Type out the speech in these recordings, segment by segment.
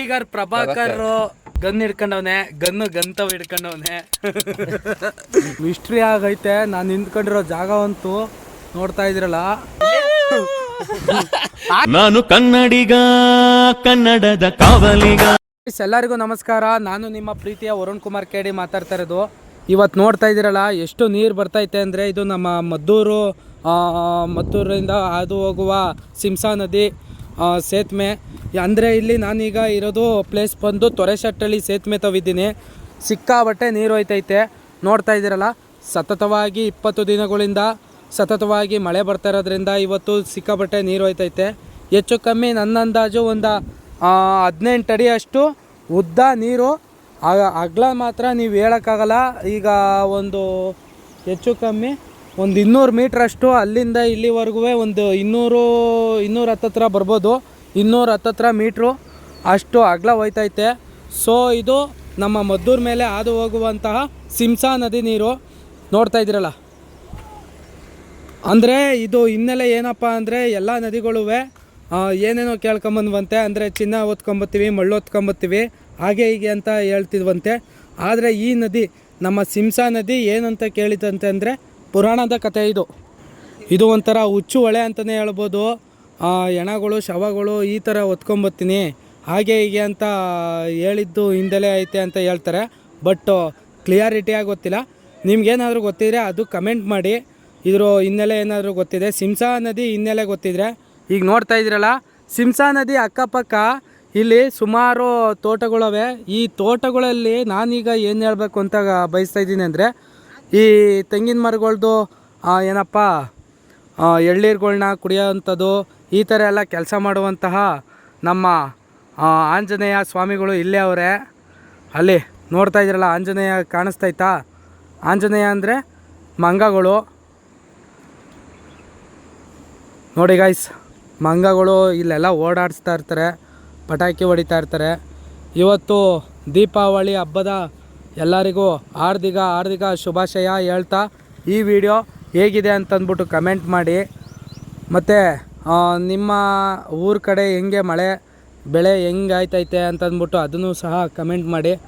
Tiger Prabhakar gun ಹಿಡ್ಕೊಂಡವನೆ gun ಗಂತವ್ ಹಿಡ್ಕೊಂಡವನೆ. ಮಿಸ್ಟ್ರಿ ಆಗೈತೆ ನಾನು ನಿಂತ್ಕೊಂಡಿರೋ ಜಾಗವಂತೂ ನೋಡ್ತಾ ಇದ್ರಲ್ಲ ನಾನು ಕನ್ನಡಿಗ ಕನ್ನಡದ ಕಾವಲಿಗ. ಎಲ್ಲರಿಗೂ ನಮಸ್ಕಾರ. ನಾನು ನಿಮ್ಮ ಪ್ರೀತಿಯ ವರುಣ್ ಕುಮಾರ್ ಕೇಡಿ ಮಾತಾಡ್ತಾ ಇರೋದು. ಇವತ್ತು ನೋಡ್ತಾ ಇದ್ದೀರಲ್ಲ ಎಷ್ಟು ನೀರು ಬರ್ತೈತೆ ಅಂದರೆ ಇದು ನಮ್ಮ ಮದ್ದೂರು ಆ, ಮದ್ದೂರಿಂದ ಹಾದು ಹೋಗುವ ಸಿಂಸಾ ನದಿ. ಸೇತುವೆ ಅಂದರೆ ಇಲ್ಲಿ ನಾನೀಗ ಇರೋದು ಪ್ಲೇಸ್ ಬಂದು ತೊರೆಶಟ್ಟಳ್ಳಿ ಸೇತುವೆ ತವಿದ್ದೀನಿ. ಸಿಕ್ಕಾಬಟ್ಟೆ ನೀರು ಹೋಯ್ತೈತೆ. ನೋಡ್ತಾ ಇದ್ದೀರಲ್ಲ, ಸತತವಾಗಿ ಇಪ್ಪತ್ತು ದಿನಗಳಿಂದ ಸತತವಾಗಿ ಮಳೆ ಬರ್ತಾ ಇರೋದ್ರಿಂದ ಇವತ್ತು ಸಿಕ್ಕಾಬಟ್ಟೆ ನೀರು ಹೋಯ್ತೈತೆ. ಹೆಚ್ಚು ಕಮ್ಮಿ ನನ್ನ ಅಂದಾಜು ಒಂದು ಹದಿನೆಂಟು ಅಡಿಯಷ್ಟು ಉದ್ದ ನೀರು. ಅಗಲ ಮಾತ್ರ ನೀವು ಹೇಳೋಕ್ಕಾಗಲ್ಲ. ಈಗ ಒಂದು ಹೆಚ್ಚು ಕಮ್ಮಿ ಒಂದು ಇನ್ನೂರು ಮೀಟ್ರಷ್ಟು ಅಲ್ಲಿಂದ ಇಲ್ಲಿವರೆಗೂ ಒಂದು ಇನ್ನೂರು ಇನ್ನೂರು ಹತ್ತತ್ರ ಬರ್ಬೋದು. ಇನ್ನೂರು ಹತ್ತತ್ರ ಮೀಟ್ರು ಅಷ್ಟು ಅಗಲ ಹೋಯ್ತೈತೆ. ಸೊ ಇದು ನಮ್ಮ ಮದ್ದೂರು ಮೇಲೆ ಹಾದು ಹೋಗುವಂತಹ ಸಿಂಸಾ ನದಿ ನೀರು. ನೋಡ್ತಾ ಇದ್ದೀರಲ್ಲ? ಅಂದರೆ ಇದು ಹಿನ್ನೆಲೆ ಏನಪ್ಪ ಅಂದರೆ ಎಲ್ಲ ನದಿಗಳೂ ಏನೇನೋ ಕೇಳ್ಕೊಂಬಂದ್ವಂತೆ. ಅಂದರೆ ಚಿನ್ನ ಹೊತ್ಕೊಂಬತ್ತೀವಿ, ಮಳ್ಳು ಹೊತ್ಕೊಂಬತ್ತೀವಿ. ಹಾಗೆ ಹೀಗೆ ಅಂತ ಹೇಳ್ತಿದ್ವಂತೆ. ಆದರೆ ಈ ನದಿ, ನಮ್ಮ ಸಿಂಸಾ ನದಿ ಏನಂತ ಕೇಳಿದಂತೆ ಅಂದರೆ ಪುರಾಣದ ಕಥೆ ಇದು. ಇದು ಒಂಥರ ಹುಚ್ಚು ಹೊಳೆ ಅಂತಲೇ ಹೇಳ್ಬೋದು. ಹೆಣಗಳು ಶವಗಳು ಈ ಥರ ಹೊತ್ಕೊಂಬತ್ತೀನಿ. ಹಾಗೆ ಹೀಗೆ ಅಂತ ಹೇಳಿದ್ದು ಹಿಂದೆಲೇ ಐತೆ ಅಂತ ಹೇಳ್ತಾರೆ. ಬಟ್ ಕ್ಲಿಯಾರಿಟಿಯಾಗಿ ಗೊತ್ತಿಲ್ಲ. ನಿಮ್ಗೇನಾದರೂ ಗೊತ್ತಿದ್ರೆ ಅದು ಕಮೆಂಟ್ ಮಾಡಿ. ಇದ್ರ ಹಿನ್ನೆಲೆ ಏನಾದರೂ ಗೊತ್ತಿದೆ? ಸಿಂಸಾ ನದಿ ಹಿನ್ನೆಲೆ ಗೊತ್ತಿದ್ರೆ. ಈಗ ನೋಡ್ತಾ ಇದ್ದೀರಲ್ಲ, ಸಿಂಸಾ ನದಿ ಅಕ್ಕಪಕ್ಕ ಇಲ್ಲಿ ಸುಮಾರು ತೋಟಗಳವೆ. ಈ ತೋಟಗಳಲ್ಲಿ ನಾನೀಗ ಏನು ಹೇಳಬೇಕು ಅಂತ ಬಯಸ್ತಾ ಇದ್ದೀನಿ ಅಂದರೆ ಈ ತೆಂಗಿನ ಮರಗಳ್ದು ಏನಪ್ಪ ಆ, ಎಳ್ನೀರುಗಳ್ನ ಕುಡಿಯೋವಂಥದ್ದು ಈ ಥರ ಎಲ್ಲ ಕೆಲಸ ಮಾಡುವಂತಹ ನಮ್ಮ ಆಂಜನೇಯ ಸ್ವಾಮಿಗಳು ಇಲ್ಲೇ ಅವರೇ. ಅಲ್ಲಿ ನೋಡ್ತಾ ಇದ್ದೀರಲ್ಲ ಆಂಜನೇಯ ಕಾಣಿಸ್ತೈತಾ ಆಂಜನೇಯ ಅಂದರೆ ಮಂಗಗಳು. ನೋಡಿ ಗಾಯ್ಸ್ ಮಂಗಗಳು ಇಲ್ಲೆಲ್ಲ ಓಡಾಡಿಸ್ತಾ ಇರ್ತಾರೆ ಪಟಾಕಿ ಹೊಡಿತಾ ಇರ್ತಾರೆ. ಇವತ್ತು ದೀಪಾವಳಿ ಹಬ್ಬದ ಎಲ್ಲರಿಗೂ ಹಾರ್ದಿಕ ಹಾರ್ದಿಕ ಶುಭಾಶಯ ಹೇಳ್ತಾ ಈ ವಿಡಿಯೋ ಹೇಗಿದೆ ಅಂತಂದ್ಬಿಟ್ಟು ಕಮೆಂಟ್ ಮಾಡಿ. ಮತ್ತು ನಿಮ್ಮ ಊರ ಕಡೆ ಹೆಂಗೆ ಮಳೆ, ಬೆಳೆ ಹೆಂಗೆ ಆಯ್ತೈತೆ ಅಂತಂದ್ಬಿಟ್ಟು ಅದನ್ನು ಸಹ ಕಮೆಂಟ್ ಮಾಡಿ.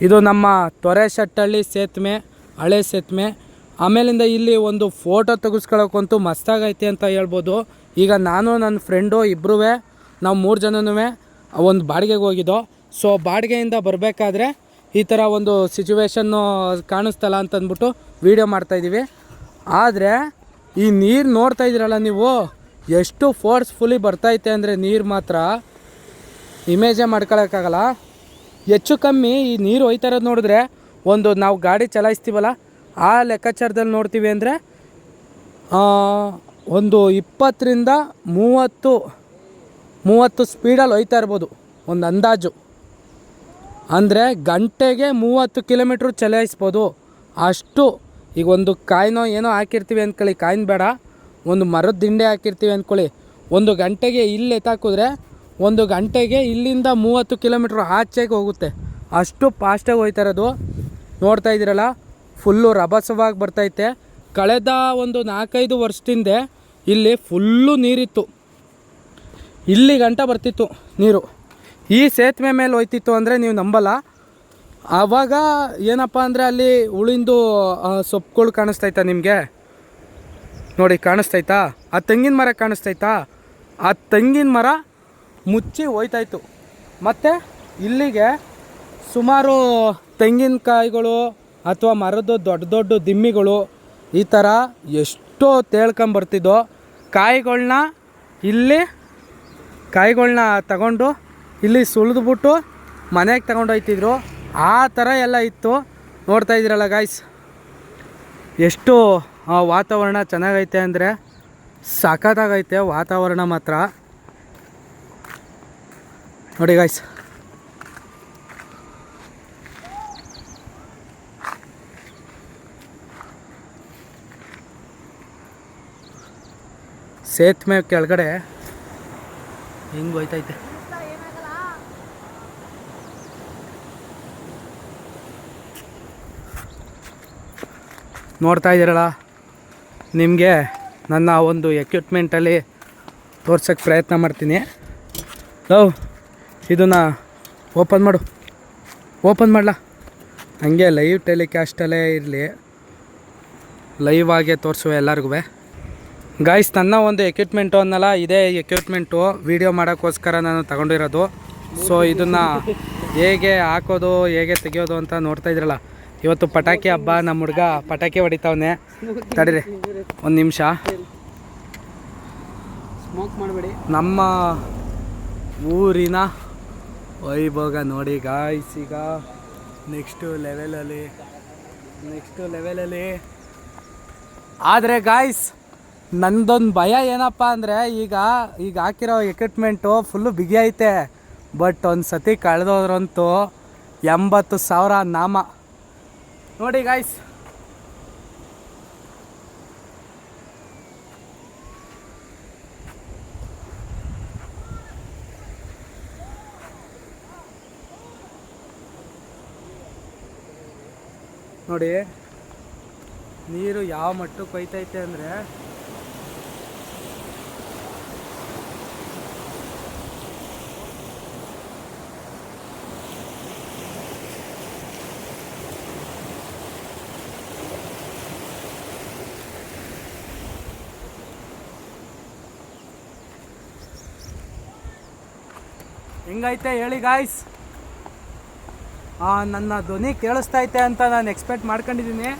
ಇದು ನಮ್ಮ ತೊರೆಶಟ್ಟಳ್ಳಿ ಸೇತುವೆ ಹಳೆ ಸೇತುವೆ ಆಮೇಲಿಂದ ಇಲ್ಲಿ ಒಂದು ಫೋಟೋ ತೆಗೆಸ್ಕೊಳ್ಳೋಕ್ಕಂತೂ ಮಸ್ತಾಗೈತೆ ಅಂತ ಹೇಳ್ಬೋದು. ಈಗ ನಾನು, ನನ್ನ ಫ್ರೆಂಡು ಇಬ್ಬರೂ ನಾವು ಮೂರು ಜನನೂ ಒಂದು ಬಾಡಿಗೆಗೆ ಹೋಗಿದ್ದೋ. ಸೊ, ಬಾಡಿಗೆಯಿಂದ ಬರಬೇಕಾದ್ರೆ ಈ ಥರ ಒಂದು ಸಿಚುವೇಶನ್ನು ಕಾಣಿಸ್ತಲ್ಲ ಅಂತಂದ್ಬಿಟ್ಟು ವೀಡಿಯೋ ಮಾಡ್ತಾಯಿದ್ದೀವಿ ಆದರೆ ಈ ನೀರು ನೋಡ್ತಾ ಇದ್ದೀರಲ್ಲ ನೀವು, ಎಷ್ಟು ಫೋರ್ಸ್ಫುಲಿ ಬರ್ತೈತೆ ಅಂದರೆ ನೀರು ಮಾತ್ರ ಇಮೇಜೇ ಮಾಡ್ಕೊಳಕ್ಕಾಗಲ್ಲ. ಹೆಚ್ಚು ಕಮ್ಮಿ ಈ ನೀರು ಹೋಯ್ತಾ ಇರೋದು ನೋಡಿದ್ರೆ ಒಂದು ನಾವು ಗಾಡಿ ಚಲಾಯಿಸ್ತೀವಲ್ಲ, ಆ ಲೆಕ್ಕಾಚಾರದಲ್ಲಿ ನೋಡ್ತೀವಿ ಅಂದರೆ ಒಂದು ಇಪ್ಪತ್ತರಿಂದ ಮೂವತ್ತು ಮೂವತ್ತು ಸ್ಪೀಡಲ್ಲಿ ಹೋಯ್ತಾ ಇರ್ಬೋದು, ಒಂದು ಅಂದಾಜು. ಅಂದರೆ ಗಂಟೆಗೆ ಮೂವತ್ತು ಕಿಲೋಮೀಟ್ರ್ ಚಲಾಯಿಸ್ಬೋದು. ಅಷ್ಟು ಈಗ ಒಂದು ಕಾಯಿನೋ ಏನೋ ಹಾಕಿರ್ತೀವಿ ಅಂದ್ಕೊಳ್ಳಿ ಕಾಯಿನ ಬೇಡ. ಒಂದು ಮರದ ದಿಂಡೆ ಹಾಕಿರ್ತೀವಿ ಅಂದ್ಕೊಳ್ಳಿ ಒಂದು ಗಂಟೆಗೆ ಇಲ್ಲಿ ಎತ್ತಾಕಿದ್ರೆ ಒಂದು ಗಂಟೆಗೆ ಇಲ್ಲಿಂದ ಮೂವತ್ತು ಕಿಲೋಮೀಟ್ರ್ ಆಚೆಗೆ ಹೋಗುತ್ತೆ. ಅಷ್ಟು ಫಾಸ್ಟಾಗಿ ಹೋಯ್ತಾ ಇರೋದು. ನೋಡ್ತಾ ಇದ್ದೀರಲ್ಲ ಫುಲ್ಲು ರಭಸವಾಗಿ ಬರ್ತೈತೆ. ಕಳೆದ ಒಂದು ನಾಲ್ಕೈದು ವರ್ಷದಿಂದ ಇಲ್ಲಿ ಫುಲ್ಲು ನೀರಿತ್ತು. ಇಲ್ಲಿ ಗಂಟ ಬರ್ತಿತ್ತು ನೀರು. ಈ ಸೇತುವೆ ಮೇಲೆ ಹೋಯ್ತಿತ್ತು ಅಂದರೆ ನೀವು ನಂಬಲ್ಲ. ಆವಾಗ ಏನಪ್ಪ ಅಂದರೆ ಅಲ್ಲಿ ಉಳಿಂದು ಸೊಪ್ಪುಗಳು ಕಾಣಿಸ್ತೈತಾ ನಿಮಗೆ? ನೋಡಿ ಕಾಣಿಸ್ತೈತಾ ಆ ತೆಂಗಿನ ಮರ ಕಾಣಿಸ್ತೈತಾ ಆ ತೆಂಗಿನ ಮರ ಮುಚ್ಚಿ ಹೋಯ್ತಾಯಿತ್ತು ಮತ್ತು ಇಲ್ಲಿಗೆ ಸುಮಾರು ತೆಂಗಿನಕಾಯಿಗಳು ಅಥವಾ ಮರದ ದೊಡ್ಡ ದೊಡ್ಡ ದಿಮ್ಮಿಗಳು ಈ ಥರ ಎಷ್ಟೋ ತೇಳ್ಕೊಂಬರ್ತಿದ್ದೋ ಕಾಯಿಗಳನ್ನ ಇಲ್ಲಿ ಕಾಯಿಗಳನ್ನ ತಗೊಂಡು ಇಲ್ಲಿ ಸುಳಿದುಬಿಟ್ಟು ಮನೆಗೆ ತಗೊಂಡೋಯ್ತಿದ್ರು ಆ ಥರ ಎಲ್ಲ ಇತ್ತು. ನೋಡ್ತಾ ಇದ್ದೀರಲ್ಲ ಗಾಯ್ಸ್ ಎಷ್ಟು ವಾತಾವರಣ ಚೆನ್ನಾಗೈತೆ ಅಂದರೆ ಸಖತ್ತಾಗೈತೆ ವಾತಾವರಣ ಮಾತ್ರ. ನೋಡಿ ಗಾಯ್ಸ್ ಸೇತುವೆ ಕೆಳಗಡೆ ಹಿಂಗೆ ಹೋಯ್ತೈತೆ. ನೋಡ್ತಾ ಇದ್ದೀರಲ್ಲ, ನಿಮಗೆ ನನ್ನ ಒಂದು ಎಕ್ವಿಪ್ಮೆಂಟಲ್ಲಿ ತೋರ್ಸೋಕ್ಕೆ ಪ್ರಯತ್ನ ಮಾಡ್ತೀನಿ. ಲವ್ ಇದನ್ನು ಓಪನ್ ಮಾಡು. ಓಪನ್ ಮಾಡಲಾ? ಹಂಗೆ ಲೈವ್ ಟೆಲಿಕಾಸ್ಟಲ್ಲೇ ಇರಲಿ. ಲೈವ್ ಆಗೇ ತೋರಿಸುವ ಎಲ್ಲರಿಗೂ ಗಾಯ್ಸ್ ನನ್ನ ಒಂದು ಎಕ್ವಿಪ್ಮೆಂಟು ಅನ್ನಲ್ಲ, ಇದೇ ಎಕ್ವಿಪ್ಮೆಂಟು ವೀಡಿಯೋ ಮಾಡೋಕ್ಕೋಸ್ಕರ ನಾನು ತಗೊಂಡಿರೋದು. ಸೊ ಇದನ್ನು ಹೇಗೆ ಹಾಕೋದು, ಹೇಗೆ ತೆಗಿಯೋದು ಅಂತ ನೋಡ್ತಾ ಇದ್ರಲ್ಲ. ಇವತ್ತು ಪಟಾಕಿ ಹಬ್ಬ ನಮ್ಮ ಹುಡುಗ ಪಟಾಕಿ ಹೊಡಿತಾವನೆ. ತಡೀರಿ ಒಂದು ನಿಮಿಷ. ಸ್ಮೋಕ್ ಮಾಡಬೇಡಿ. ನಮ್ಮ ಊರಿನ ವೈಭೋಗ ನೋಡಿ ಗಾಯ್ಸ್ ಈಗ ನೆಕ್ಸ್ಟು ಲೆವೆಲಲ್ಲಿ ನೆಕ್ಸ್ಟು ಲೆವೆಲಲ್ಲಿ ಆದರೆ ಗಾಯ್ಸ್ ನಂದೊಂದು ಭಯ ಏನಪ್ಪ ಅಂದರೆ ಈಗ ಈಗ ಹಾಕಿರೋ ಎಕ್ವಿಪ್ಮೆಂಟು ಫುಲ್ಲು ಬಿಗಿ ಐತೆ ಬಟ್ ಒಂದು ಸತಿ ಕಳೆದೋದ್ರಂತೂ ಎಂಬತ್ತು ಸಾವಿರ ನಾಮ. ನೋಡಿ ಗಾಯ್ಸ್ ನೋಡಿ ನೀರು ಯಾವ ಮಟ್ಟಕ್ಕೆ ಕೊಯ್ತೈತೆ ಅಂದರೆ ಹೆಂಗೈತೆ ಹೇಳಿ ಗಾಯ್ಸ್ ನನ್ನ ಧ್ವನಿ ಕೇಳಿಸ್ತಾ ಐತೆ ಅಂತ ನಾನು ಎಕ್ಸ್ಪೆಕ್ಟ್ ಮಾಡ್ಕೊಂಡಿದ್ದೀನಿ.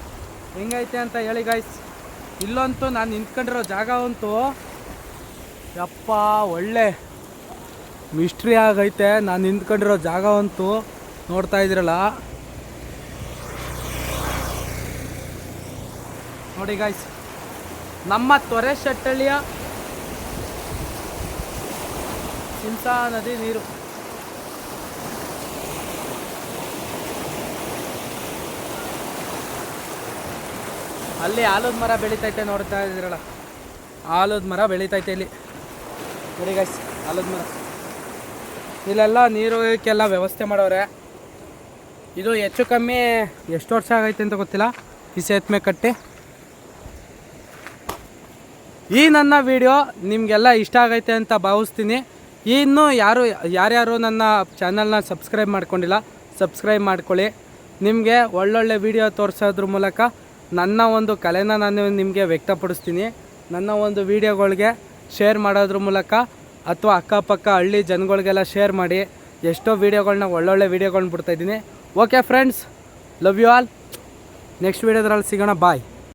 ಹೆಂಗೈತೆ ಅಂತ ಹೇಳಿ ಗಾಯ್ಸ್ ಇಲ್ಲಂತೂ ನಾನು ನಿಂತ್ಕೊಂಡಿರೋ ಜಾಗ ಅಂತೂ ಯಪ್ಪ, ಒಳ್ಳೆ ಮಿಸ್ಟ್ರಿ ಆಗೈತೆ. ನಾನು ನಿಂತ್ಕೊಂಡಿರೋ ಜಾಗ ಅಂತೂ ನೋಡ್ತಾ ಇದ್ರಲ್ಲ ನೋಡಿ ಗಾಯ್ಸ್ ನಮ್ಮ ತೊರೆ ಶೆಟ್ಟಳ್ಳಿಯ ಇಂಥ ನದಿ ನೀರು. ಅಲ್ಲಿ ಆಲದ ಮರ ಬೆಳಿತೈತೆ ನೋಡ್ತಾ ಇದ್ದೀರಲ್ಲ. ಆಲದ ಮರ ಬೆಳೀತೈತೆ ಇಲ್ಲಿ. ನೋಡಿ ಗೈಸ್ ಆಲದ ಮರ. ಇಲ್ಲೆಲ್ಲ ನೀರುಕ್ಕೆಲ್ಲ ವ್ಯವಸ್ಥೆ ಮಾಡೋರೆ. ಇದು ಹೆಚ್ಚು ಕಮ್ಮಿ ಎಷ್ಟು ವರ್ಷ ಆಗೈತೆ ಅಂತ ಗೊತ್ತಿಲ್ಲ. ಈ ಸೇತುವೆ ಕಟ್ಟಿ. ಈ ನನ್ನ ವಿಡಿಯೋ ನಿಮಗೆಲ್ಲ ಇಷ್ಟ ಆಗೈತೆ ಅಂತ ಭಾವಿಸ್ತೀನಿ. ಇನ್ನೂ ಯಾರು, ಯಾರ್ಯಾರು ನನ್ನ ಚಾನಲ್ನ ಸಬ್ಸ್ಕ್ರೈಬ್ ಮಾಡ್ಕೊಂಡಿಲ್ಲ ಸಬ್ಸ್ಕ್ರೈಬ್ ಮಾಡ್ಕೊಳ್ಳಿ. ನಿಮಗೆ ಒಳ್ಳೊಳ್ಳೆ ವಿಡಿಯೋ ತೋರಿಸೋದ್ರ ಮೂಲಕ ನನ್ನ ಒಂದು ಕಲೆನ ನಾನು ನಿಮಗೆ ವ್ಯಕ್ತಪಡಿಸ್ತೀನಿ. ನನ್ನ ಒಂದು ವಿಡಿಯೋಗಳಿಗೆ ಶೇರ್ ಮಾಡೋದ್ರ ಮೂಲಕ ಅಥವಾ ಅಕ್ಕಪಕ್ಕ ಹಳ್ಳಿ ಜನಗಳಿಗೆಲ್ಲ ಶೇರ್ ಮಾಡಿ. ಎಷ್ಟೋ ವೀಡಿಯೋಗಳನ್ನ ಒಳ್ಳೊಳ್ಳೆ ವೀಡಿಯೋಗಳನ್ನ ಬಿಡ್ತಾಯಿದ್ದೀನಿ okay friends love you all next ವೀಡಿಯೋದ್ರಲ್ಲಿ ಸಿಗೋಣ. ಬಾಯ್